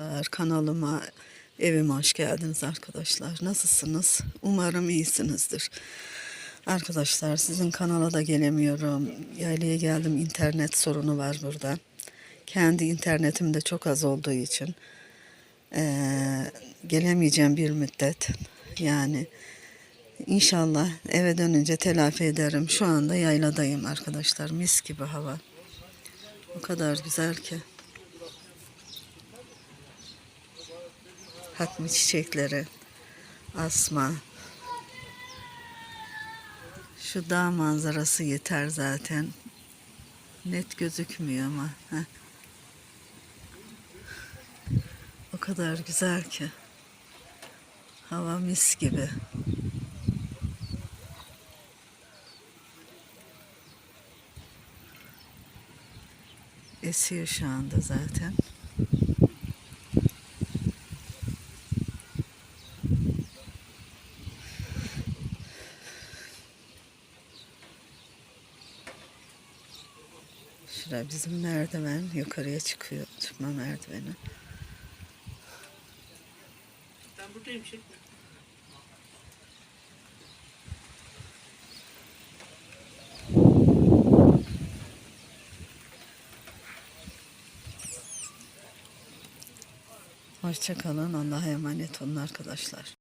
arkadaşlar. Kanalıma, evime hoş geldiniz arkadaşlar. Nasılsınız? Umarım iyisinizdir. Arkadaşlar sizin kanala da gelemiyorum. Yaylaya geldim internet sorunu var burada. Kendi internetim de çok az olduğu için eee, gelemeyeceğim bir müddet. Yani inşallah eve dönünce telafi ederim. Şu anda yayladayım arkadaşlar. Mis gibi hava. O kadar güzel ki. Hatmi çiçekleri, asma. Şu dağ manzarası yeter zaten. Net gözükmüyor ama. heh. O kadar güzel ki. Hava mis gibi. Esiyor şu anda zaten. Şurada bizim merdiven yukarıya çıkıyor. Çıkma merdiveni. Ben buradayım çekme. Hoşçakalın. Allah'a emanet olun arkadaşlar.